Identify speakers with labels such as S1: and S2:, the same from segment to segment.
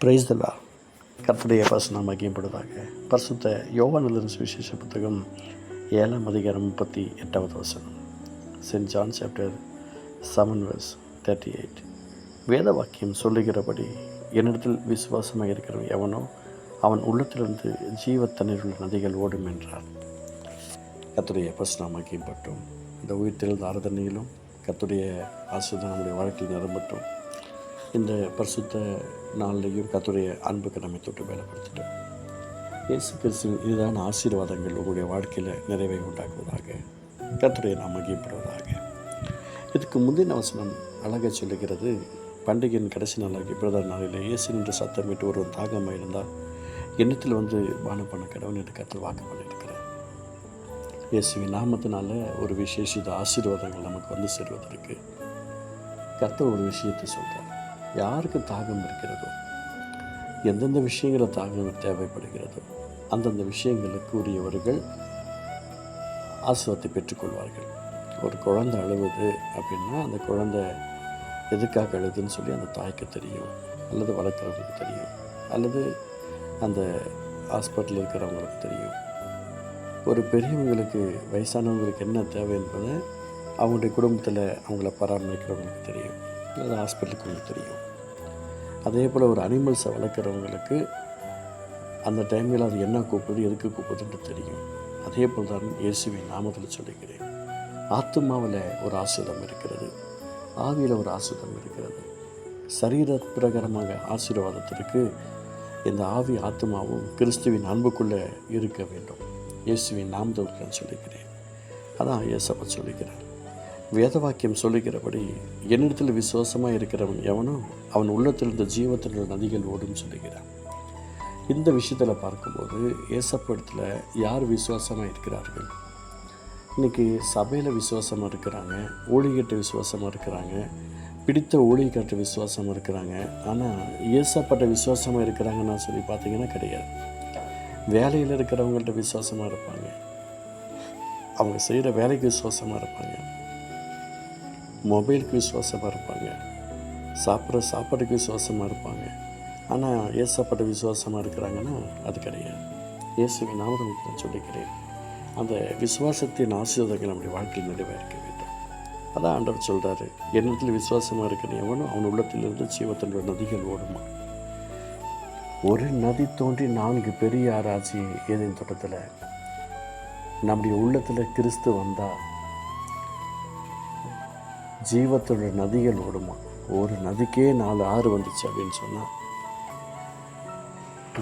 S1: Price தலா கர்த்தருடைய வசனம் மகிமைப்படுவதாக. பரிசுத்த யோவானிலிருந்து சுவிசேஷ புத்தகம் ஏழாம் அதிகாரம் முப்பத்தி எட்டாவது வசனம். Saint John chapter seven verse thirty eight வேத வாக்கியம் சொல்லுகிறபடி என்னிடத்தில் விசுவாசமாக இருக்கிற எவனோ அவன் உள்ளத்திலிருந்து ஜீவ தண்ணீர் உள்ள நதிகள் ஓடும் என்றார். கத்துடைய வசனம் பட்டும் இந்த உயிர்த்தெழுந்த ஆராதனையிலும் கத்துடைய ஆசிரியர் நம்முடைய வாழ்க்கையில் நிரம்பட்டும். இந்த பரிசுத்த நாள்லையும் கத்துடைய அன்புக்கு நம்மை தொட்டு வேலைப்படுத்திட்டோம் இயேசு கிறிஸ்துவின் இதுதான் ஆசீர்வாதங்கள் உங்களுடைய வாழ்க்கையில் நிறைவை உண்டாக்குவதாக கத்துடைய நாம் மகிழ்ப்படுவதாக இதுக்கு முந்தின வசனம் அழகாக சொல்லுகிறது பண்டிகையின் கடைசி நாளாகி பிரதர் நாளில் இயேசு நின்று சத்தமிட்டு ஒரு தாகமாக இருந்தால் எண்ணத்தில் வந்து பானம் பண்ண கடவுள் என்று கற்று வாக்கு பண்ணியிருக்கிறார். இயேசுவின் நாமத்தினால ஒரு விசேஷித ஆசீர்வாதங்கள் நமக்கு வந்து சேருவதற்கு கத்த ஒரு விஷயத்தை சொல்கிறார் யாருக்கு தாகம் இருக்கிறதோ எந்தெந்த விஷயங்களை தாகம் தேவைப்படுகிறதோ அந்தந்த விஷயங்களுக்கு உரியவர்கள் ஆசீர்வாதத்தை பெற்றுக்கொள்வார்கள். ஒரு குழந்தை அழுவுது அப்படின்னா அந்த குழந்தை எதுக்காக அழுதுன்னு சொல்லி அந்த தாய்க்கு தெரியும் அல்லது வளர்க்குறவங்களுக்கு தெரியும் அல்லது அந்த ஹாஸ்பிட்டலில் இருக்கிறவங்களுக்கு தெரியும். ஒரு பெரியவங்களுக்கு வயசானவங்களுக்கு என்ன தேவை என்பதை அவங்களுடைய குடும்பத்தில் அவங்கள பராமரிக்கிறவங்களுக்கு தெரியும் அல்லது ஹாஸ்பிட்டலுக்கு தெரியும். அதே போல் ஒரு அனிமல்ஸை வளர்க்குறவங்களுக்கு அந்த டைமில் அது என்ன கூப்பிடுது எதுக்கு கூப்பிடுதுன்னு தெரியும். அதே போல் தான் இயேசுவின் நாமத்தில் சொல்லுகிறேன். ஆத்மாவில் ஒரு ஆசிரியம் இருக்கிறது. ஆவியில் ஒரு ஆசிரியம் இருக்கிறது. சரீர பிரகாரமாக ஆசீர்வாதத்திற்கு இந்த ஆவி ஆத்மாவும் கிறிஸ்துவின் அன்புக்குள்ளே இருக்க வேண்டும். இயேசுவின் நாமத்தில் நான் சொல்லுகிறேன். அதான் இயேசப்ப சொல்லிக்கிறேன் வேத வாக்கியம் சொல்லுகிறபடி என்னிடத்தில் விசுவாசமாக இருக்கிறவன் எவனோ அவன் உள்ளத்தில் இருந்த ஜீவத்தினுடைய நதிகள் ஓடும் சொல்லுகிறான். இந்த விஷயத்தில் பார்க்கும்போது ஏசப்படத்தில் யார் விசுவாசமாக இருக்கிறார்கள்? இன்றைக்கி சபையில் விசுவாசமாக இருக்கிறாங்க ஊழிகிட்ட விசுவாசமாக இருக்கிறாங்க பிடித்த ஊழிகட்ட விசுவாசமாக இருக்கிறாங்க. ஆனால் ஏசப்பட்ட விசுவாசமாக இருக்கிறாங்கன்னு சொல்லி பார்த்தீங்கன்னா கிடையாது. வேலையில் இருக்கிறவங்கள்ட்ட விசுவாசமாக இருப்பாங்க. அவங்க செய்கிற வேலைக்கு விசுவாசமாக இருப்பாங்க. மொபைலுக்கு விசுவாசமாக இருப்பாங்க. சாப்பிட்ற சாப்பாட்டுக்கு விசுவாசமாக இருப்பாங்க. ஆனால் ஏசப்பட்ட விசுவாசமாக இருக்கிறாங்கன்னா அது கிடையாது. இயேசுவின் நாமத்தை நான் சொல்லிக்கிறேன். அந்த விசுவாசத்தின் ஆசீர்வாதங்கள் நம்முடைய வாழ்க்கையில் நிறைவேறிக்க வேண்டும். அதான் ஆண்டவர் சொல்கிறாரு என்னத்தில் விசுவாசமாக இருக்கிற எவனும் அவன் உள்ளத்திலிருந்து ஜீவத்தினுடைய நதிகள் ஓடுமா? ஒரு நதி தோன்றி நான்கு பெரிய ஆராய்ச்சி ஏதேன் தோட்டத்தில் நம்முடைய உள்ளத்தில் கிறிஸ்து வந்தால் ஜீவத்தோட நதிகள் ஓடுமா? ஒரு நதிக்கே நாலு ஆறு வந்துச்சு அப்படின்னு சொன்னால்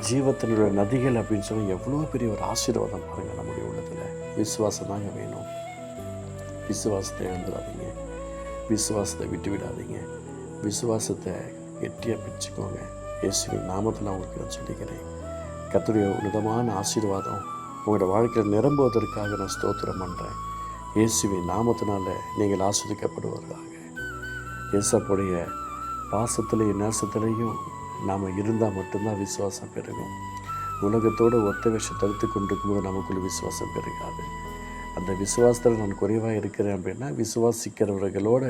S1: ஜீவத்தினுடைய நதிகள் அப்படின்னு சொன்னால் எவ்வளோ பெரிய ஒரு ஆசீர்வாதம் பாருங்கள் நம்முடைய உள்ளத்தில். விசுவாசம் தாங்க வேணும். விசுவாசத்தை இழந்துடாதீங்க. விசுவாசத்தை விட்டு விடாதீங்க விசுவாசத்தை கெட்டியாக பிடிச்சிக்கோங்க இயேசுவின் நாமத்தில் உங்களுக்கு நான் சொல்லிக்கிறேன். கத்துடைய உன்னதமான ஆசீர்வாதம் உங்களோட வாழ்க்கையில் நிரம்புவதற்காக நான் ஸ்தோத்திரம் பண்ணுறேன் இயேசுவின் நாமத்தினால நீங்கள் ஆஸ்வதிக்கப்படுவதாக இயேசப்புடைய பாசத்திலையும் நேசத்திலையும் நாம் இருந்தால் மட்டும்தான் விசுவாசம் பெருகும். உலகத்தோடு ஒத்த விஷயம் தடுத்து கொண்டிருக்கும்போது நமக்குள்ள விசுவாசம் பெருகாது. அந்த விசுவாசத்தில் நான் குறைவாக இருக்கிறேன் அப்படின்னா விசுவாசிக்கிறவர்களோட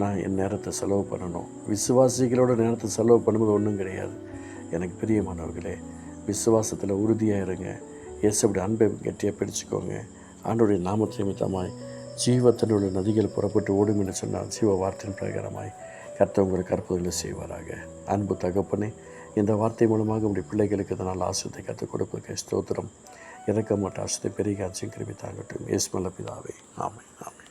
S1: நான் என் நேரத்தை செலவு பண்ணணும். விசுவாசிகளோட நேரத்தை செலவு பண்ணும்போது ஒன்றும் கிடையாது. எனக்கு பிரியமானவர்களே விசுவாசத்தில் உறுதியாக இருங்க. அப்படி அன்பை கெட்டியாக பிடிச்சிக்கோங்க. ஆண்டுடைய நாமத்தை நிமித்தமாய் ஜீவத்தினுடைய நதிகள் புறப்பட்டு ஓடும் என்று சொன்னால் ஜீவ வார்த்தையின் பிரகாரமாய் கர்த்தர் உங்களுக்கு அற்புதங்களை செய்வாராக. அன்பு தகப்பனே இந்த வார்த்தை மூலமாக உடைய பிள்ளைகளுக்கு இதனால் ஆசிரியத்தை கற்றுக் கொடுப்பதற்கு ஸ்தோத்திரம். இறக்க மாட்ட ஆசிரியத்தை பெரிய ஆட்சியும் கிருமி தாங்கட்டும் பிதாவே. ஆமை ஆமாம்